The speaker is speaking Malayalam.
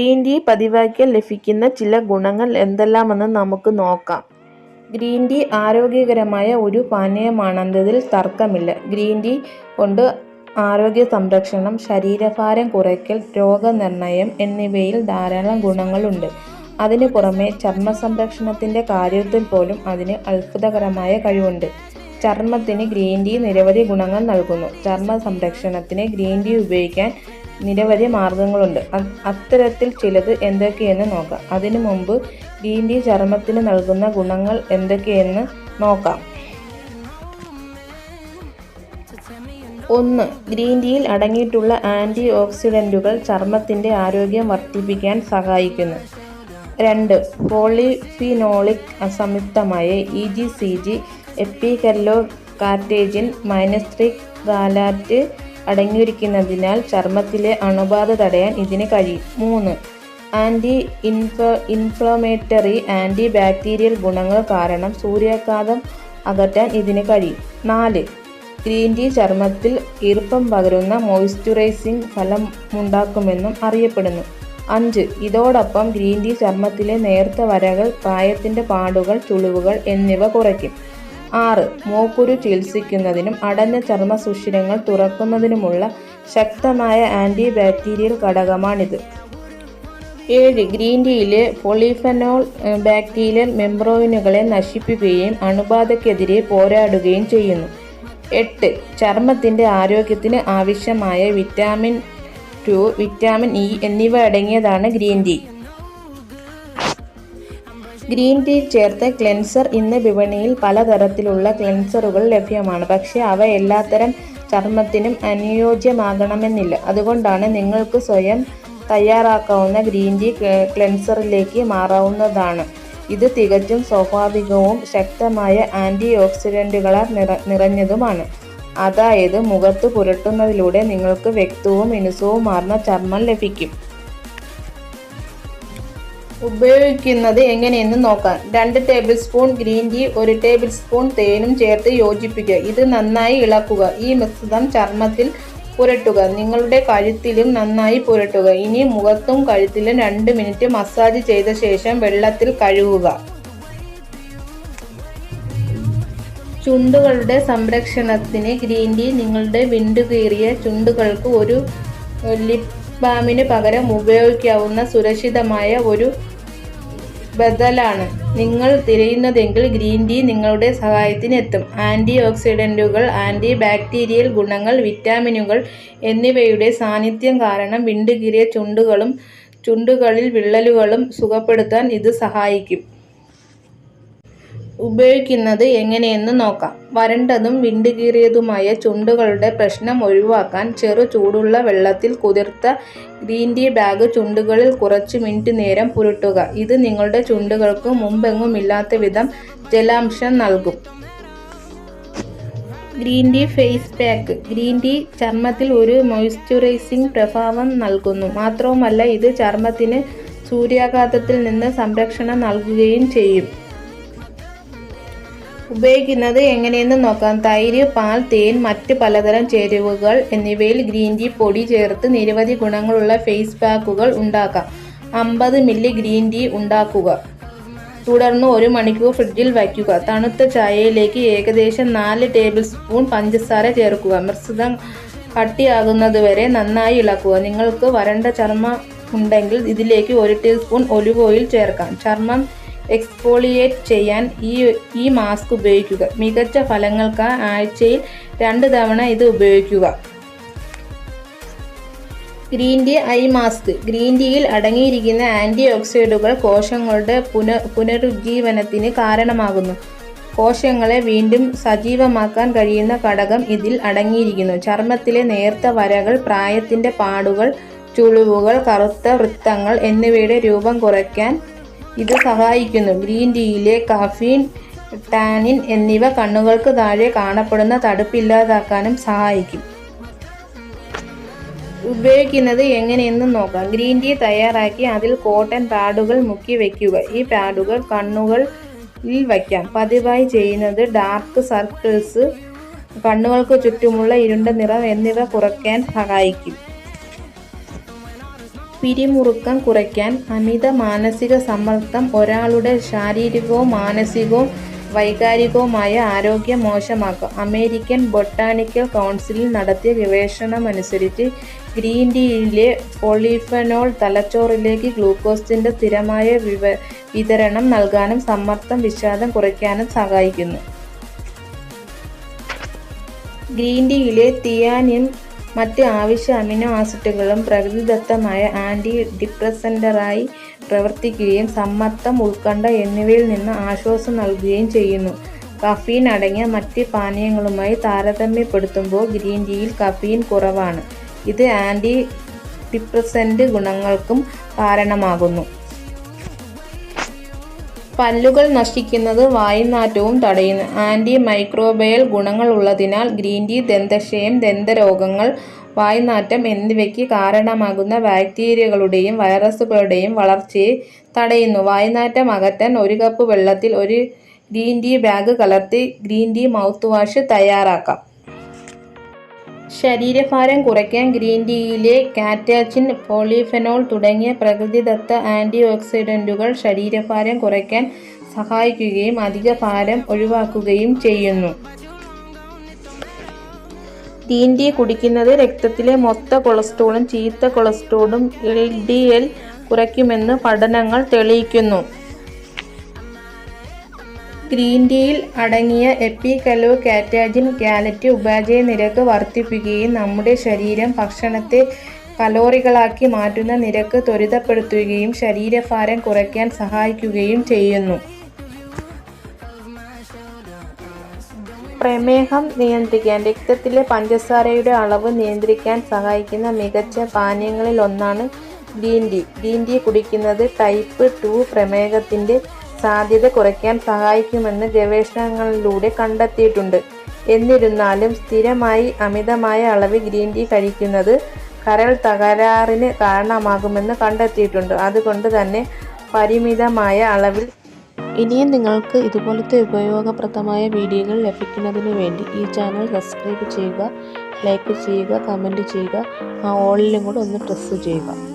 ഗ്രീൻ ടീ പതിവാക്കിയാൽ ലഭിക്കുന്ന ചില ഗുണങ്ങൾ എന്തെല്ലാമെന്ന് നമുക്ക് നോക്കാം. ഗ്രീൻ ടീ ആരോഗ്യകരമായ ഒരു പാനീയമാണെന്നതിൽ തർക്കമില്ല. ഗ്രീൻ ടീ കൊണ്ട് ആരോഗ്യ സംരക്ഷണം ശരീരഭാരം കുറയ്ക്കൽ രോഗനിർണയം എന്നിവയിൽ ധാരാളം ഗുണങ്ങളുണ്ട്. അതിനു പുറമെ ചർമ്മ സംരക്ഷണത്തിന്റെ കാര്യത്തിൽ പോലും അതിന് അത്ഭുതകരമായ കഴിവുണ്ട്. ചർമ്മത്തിന് ഗ്രീൻ ടീ നിരവധി ഗുണങ്ങൾ നൽകുന്നു. ചർമ്മ സംരക്ഷണത്തിന് ഗ്രീൻ ടീ ഉപയോഗിക്കാൻ നിരവധി മാർഗങ്ങളുണ്ട്. അത്തരത്തിൽ ചിലത് എന്തൊക്കെയെന്ന് നോക്കാം. അതിനു മുമ്പ് ഗ്രീൻ ടീ ചർമ്മത്തിന് നൽകുന്ന ഗുണങ്ങൾ എന്തൊക്കെയെന്ന് നോക്കാം. ഒന്ന് ഗ്രീൻ ടീയിൽ അടങ്ങിയിട്ടുള്ള ആന്റി ഓക്സിഡന്റുകൾ ചർമ്മത്തിന്റെ ആരോഗ്യം വർദ്ധിപ്പിക്കാൻ സഹായിക്കുന്നു. രണ്ട് polyphenolic സംയുക്തമായ E G C G epigallocatechin മൈനസ്ട്രിക് gallate അടങ്ങിയിരിക്കുന്നതിനാൽ ചർമ്മത്തിലെ അണുബാധ തടയാൻ ഇതിന് കഴിയും. മൂന്ന്. ആന്റി ഇൻഫ ഇൻഫ്ലമേറ്ററി ആന്റി ബാക്ടീരിയൽ ഗുണങ്ങൾ കാരണം സൂര്യാഘാതം അകറ്റാൻ ഇതിന് കഴിയും. നാല്. ഗ്രീൻ ടീ ചർമ്മത്തിൽ ഈർപ്പം പകരുന്ന മോയ്സ്ചറൈസിംഗ് ഫലമുണ്ടാക്കുമെന്നും അറിയപ്പെടുന്നു. അഞ്ച്. ഇതോടൊപ്പം ഗ്രീൻ ടീ ചർമ്മത്തിലെ നേർത്ത വരകൾ പ്രായത്തിന്റെ പാടുകൾ ചുളിവുകൾ എന്നിവ കുറയ്ക്കും. ആറ്. മൂക്കുരു ചികിത്സിക്കുന്നതിനും അടഞ്ഞ ചർമ്മ സുഷിരങ്ങൾ തുറക്കുന്നതിനുമുള്ള ശക്തമായ ആന്റി ബാക്ടീരിയൽ ഘടകമാണിത്. ഏഴ്. ഗ്രീൻ ടീയിലെ പോളിഫെനോൾ ബാക്ടീരിയൽ മെംബ്രോയിനുകളെ നശിപ്പിക്കുകയും അണുബാധയ്ക്കെതിരെ പോരാടുകയും ചെയ്യുന്നു. എട്ട്. ചർമ്മത്തിന്റെ ആരോഗ്യത്തിന് ആവശ്യമായ വിറ്റാമിൻ ടു വിറ്റാമിൻ ഇ എന്നിവ അടങ്ങിയതാണ് ഗ്രീൻ ടീ. ഗ്രീൻ ടീ ചേർത്ത് ക്ലെൻസർ ഇന്ന് വിപണിയിൽ പലതരത്തിലുള്ള ക്ലെൻസറുകൾ ലഭ്യമാണ്. പക്ഷേ അവ എല്ലാത്തരം ചർമ്മത്തിനും അനുയോജ്യമാകണമെന്നില്ല. അതുകൊണ്ടാണ് നിങ്ങൾക്ക് സ്വയം തയ്യാറാക്കാവുന്ന ഗ്രീൻ ടീ ക്ലെ- ക്ലെൻസറിലേക്ക് മാറാവുന്നതാണ്. ഇത് തികച്ചും സ്വാഭാവികവും ശക്തമായ ആന്റി ഓക്സിഡന്റുകളാൽ നിറ നിറഞ്ഞതുമാണ്. അതായത് മുഖത്ത് പുരട്ടുന്നതിലൂടെ നിങ്ങൾക്ക് വ്യക്തവും മിനുസവുമാർന്ന ചർമ്മം ലഭിക്കും. ഉപയോഗിക്കുന്നത് എങ്ങനെയെന്ന് നോക്കാം. രണ്ട് ടേബിൾ സ്പൂൺ ഗ്രീൻ ടീ ഒരു ടേബിൾ സ്പൂൺ തേനും ചേർത്ത് യോജിപ്പിക്കുക. ഇത് നന്നായി ഇളക്കുക. ഈ മിശ്രിതം ചർമ്മത്തിൽ പുരട്ടുക. നിങ്ങളുടെ കഴുത്തിലും നന്നായി പുരട്ടുക. ഇനി മുഖത്തും കഴുത്തിലും രണ്ട് മിനിറ്റ് മസാജ് ചെയ്ത ശേഷം വെള്ളത്തിൽ കഴുകുക. ചുണ്ടുകളുടെ സംരക്ഷണത്തിന് ഗ്രീൻ ടീ നിങ്ങളുടെ വിണ്ടുകീറിയ ചുണ്ടുകൾക്ക് ഒരു ലിപ് ബാമിന് പകരം ഉപയോഗിക്കാവുന്ന സുരക്ഷിതമായ ഒരു ബദലാണ്. നിങ്ങൾ തിരയുന്നതെങ്കിൽ ഗ്രീൻ ടീ നിങ്ങളുടെ സഹായത്തിന് എത്തും ആന്റി ഓക്സിഡന്റുകൾ ആന്റി ബാക്ടീരിയൽ ഗുണങ്ങൾ വിറ്റാമിനുകൾ എന്നിവയുടെ സാന്നിധ്യം കാരണം വിണ്ടുകീറിയ ചുണ്ടുകളും ചുണ്ടുകളിൽ വിള്ളലുകളും സുഖപ്പെടുത്താൻ ഇത് സഹായിക്കും. ഉപയോഗിക്കുന്നത് എങ്ങനെയെന്ന് നോക്കാം. വരണ്ടതും വിണ്ടുകീറിയതുമായ ചുണ്ടുകളുടെ പ്രശ്നം ഒഴിവാക്കാൻ ചെറു ചൂടുള്ള വെള്ളത്തിൽ കുതിർത്ത ഗ്രീൻ ടീ ബാഗ് ചുണ്ടുകളിൽ കുറച്ച് മിനിറ്റ് നേരം പുരട്ടുക. ഇത് നിങ്ങളുടെ ചുണ്ടുകൾക്ക് മുമ്പെങ്ങും ഇല്ലാത്ത വിധം ജലാംശം നൽകും. Green tea face pack. Green tea ചർമ്മത്തിൽ ഒരു മോയ്സ്ചറൈസിംഗ് പ്രഭാവം നൽകുന്നു. മാത്രവുമല്ല ഇത് ചർമ്മത്തിന് സൂര്യാഘാതത്തിൽ നിന്ന് സംരക്ഷണം നൽകുകയും ചെയ്യും. ഉപയോഗിക്കുന്നത് എങ്ങനെയെന്ന് നോക്കാം. തൈര് പാൽ തേൻ മറ്റ് പലതരം ചേരുവകൾ എന്നിവയിൽ ഗ്രീൻ ടീ പൊടി ചേർത്ത് നിരവധി ഗുണങ്ങളുള്ള ഫേസ് പാക്കുകൾ ഉണ്ടാക്കാം. അമ്പത് മില്ലി ഗ്രീൻ ടീ ഉണ്ടാക്കുക. തുടർന്ന് ഒരു മണിക്കൂർ ഫ്രിഡ്ജിൽ വയ്ക്കുക. തണുത്ത ചായയിലേക്ക് ഏകദേശം നാല് ടേബിൾ സ്പൂൺ പഞ്ചസാര ചേർക്കുക. മിശ്രിതം കട്ടിയാകുന്നതുവരെ നന്നായി ഇളക്കുക. നിങ്ങൾക്ക് വരണ്ട ചർമ്മം ഉണ്ടെങ്കിൽ ഇതിലേക്ക് ഒരു ടീസ്പൂൺ ഒലിവ് ഓയിൽ ചേർക്കാം. ചർമ്മം എക്സ്ഫോളിയേറ്റ് ചെയ്യാൻ ഈ ഈ മാസ്ക് ഉപയോഗിക്കുക. മികച്ച ഫലങ്ങൾക്ക് ആഴ്ചയിൽ രണ്ട് തവണ ഇത് ഉപയോഗിക്കുക. Green tea eye mask. Green ടീയിൽ അടങ്ങിയിരിക്കുന്ന ആന്റി ഓക്സൈഡുകൾ കോശങ്ങളുടെ പുന പുനരുജ്ജീവനത്തിന് കാരണമാകുന്നു. കോശങ്ങളെ വീണ്ടും സജീവമാക്കാൻ കഴിയുന്ന ഘടകം ഇതിൽ അടങ്ങിയിരിക്കുന്നു. ചർമ്മത്തിലെ നേർത്ത വരകൾ പ്രായത്തിന്റെ പാടുകൾ ചുളിവുകൾ കറുത്ത വൃത്തങ്ങൾ എന്നിവയുടെ രൂപം കുറയ്ക്കാൻ ഇത് സഹായിക്കുന്നു. ഗ്രീൻ ടീയിലെ കാഫീൻ ടാനിൻ എന്നിവ കണ്ണുകൾക്ക് താഴെ കാണപ്പെടുന്ന തടുപ്പില്ലാതാക്കാനും സഹായിക്കും. ഉപയോഗിക്കുന്നത് എങ്ങനെയെന്ന് നോക്കാം. ഗ്രീൻ ടീ തയ്യാറാക്കി അതിൽ കോട്ടൺ പാഡുകൾ മുക്കി വയ്ക്കുക. ഈ പാഡുകൾ കണ്ണുകളിൽ വയ്ക്കാം. പതിവായി ചെയ്യുന്നത് ഡാർക്ക് സർക്കിൾസ് കണ്ണുകൾക്ക് ചുറ്റുമുള്ള ഇരുണ്ട നിറം എന്നിവ കുറയ്ക്കാൻ സഹായിക്കും. പിരിമുറുക്കം കുറയ്ക്കാൻ അമിത മാനസിക സമ്മർദ്ദം ഒരാളുടെ ശാരീരികവും മാനസികവും വൈകാരികവുമായ ആരോഗ്യം മോശമാക്കും. അമേരിക്കൻ ബൊട്ടാണിക്കൽ കൗൺസിലിൽ നടത്തിയ ഗവേഷണമനുസരിച്ച് ഗ്രീൻ ടീയിലെ ഒളിഫനോൾ തലച്ചോറിലേക്ക് ഗ്ലൂക്കോസിന്റെ സ്ഥിരമായ വിവ വിതരണം നൽകാനും സമ്മർദ്ദം വിഷാദം കുറയ്ക്കാനും സഹായിക്കുന്നു. ഗ്രീൻ ടീയിലെ തിയാനിൻ മറ്റ് ആവശ്യ അമിനോ ആസിഡുകളും പ്രകൃതിദത്തമായ ആന്റി ഡിപ്രസന്ററായി പ്രവർത്തിക്കുകയും സമ്മർദ്ദം ഉത്കണ്ഠ എന്നിവയിൽ നിന്ന് ആശ്വാസം നൽകുകയും ചെയ്യുന്നു. കഫീൻ അടങ്ങിയ മറ്റ് പാനീയങ്ങളുമായി താരതമ്യപ്പെടുത്തുമ്പോൾ ഗ്രീൻ ടീയിൽ കഫീൻ കുറവാണ്. ഇത് ആന്റി ഡിപ്രസന്റ് ഗുണങ്ങൾക്കും കാരണമാകുന്നു. പല്ലുകൾ നശിക്കുന്നത് വായുനാറ്റവും തടയുന്നു ആന്റി മൈക്രോബയൽ ഗുണങ്ങളുള്ളതിനാൽ ഗ്രീൻ ടീ ദന്തക്ഷയം ദന്തരോഗങ്ങൾ വായുനാറ്റം എന്നിവയ്ക്ക് കാരണമാകുന്ന ബാക്ടീരിയകളുടെയും വൈറസുകളുടെയും വളർച്ചയെ തടയുന്നു. വായുനാറ്റം അകറ്റാൻ ഒരു കപ്പ് വെള്ളത്തിൽ ഒരു ഗ്രീൻ ടീ ബാഗ് കലർത്തി ഗ്രീൻ ടീ മൗത്ത് വാഷ് തയ്യാറാക്കാം. ശരീരഭാരം കുറയ്ക്കാൻ ഗ്രീൻ ടീയിലെ കാറ്റാച്ചിൻ പോളിഫെനോൾ തുടങ്ങിയ പ്രകൃതിദത്ത ആന്റി ഓക്സിഡന്റുകൾ ശരീരഭാരം കുറയ്ക്കാൻ സഹായിക്കുകയും അധിക ഭാരം ഒഴിവാക്കുകയും ചെയ്യുന്നു. ഗ്രീൻ ടീ കുടിക്കുന്നത് രക്തത്തിലെ മൊത്ത കൊളസ്ട്രോളും ചീത്ത കൊളസ്ട്രോളും എൽ ഡി എൽ കുറയ്ക്കുമെന്ന് പഠനങ്ങൾ തെളിയിക്കുന്നു. ഗ്രീൻ ടീയിൽ അടങ്ങിയ എപ്പികലോ കാറ്റാജിൻ കാലറ്റ് ഉപാജയ നിരക്ക് വർദ്ധിപ്പിക്കുകയും നമ്മുടെ ശരീരം ഭക്ഷണത്തെ കലോറികളാക്കി മാറ്റുന്ന നിരക്ക് ത്വരിതപ്പെടുത്തുകയും ശരീരഭാരം കുറയ്ക്കാൻ സഹായിക്കുകയും ചെയ്യുന്നു. പ്രമേഹം നിയന്ത്രിക്കാൻ രക്തത്തിലെ പഞ്ചസാരയുടെ അളവ് നിയന്ത്രിക്കാൻ സഹായിക്കുന്ന മികച്ച പാനീയങ്ങളിൽ ഒന്നാണ് ഗ്രീൻ ടീ. ഗ്രീൻ ടീ കുടിക്കുന്നത് ടൈപ്പ് ടു പ്രമേഹത്തിന്റെ സാധ്യത കുറയ്ക്കാൻ സഹായിക്കുമെന്ന് ഗവേഷണങ്ങളിലൂടെ കണ്ടെത്തിയിട്ടുണ്ട്. എന്നിരുന്നാലും സ്ഥിരമായി അമിതമായ അളവിൽ ഗ്രീൻ ടീ കഴിക്കുന്നത് കരൾ തകരാറിന് കാരണമാകുമെന്ന് കണ്ടെത്തിയിട്ടുണ്ട്. അതുകൊണ്ട് തന്നെ പരിമിതമായ അളവിൽ ഇനിയും നിങ്ങൾക്ക് ഇതുപോലത്തെ ഉപയോഗപ്രദമായ വീഡിയോകൾ ലഭിക്കുന്നതിന് വേണ്ടി ഈ ചാനൽ സബ്സ്ക്രൈബ് ചെയ്യുക ലൈക്ക് ചെയ്യുക കമന്റ് ചെയ്യുക ആ ഓളിലും കൂടെ ഒന്ന് പ്രസ് ചെയ്യുക.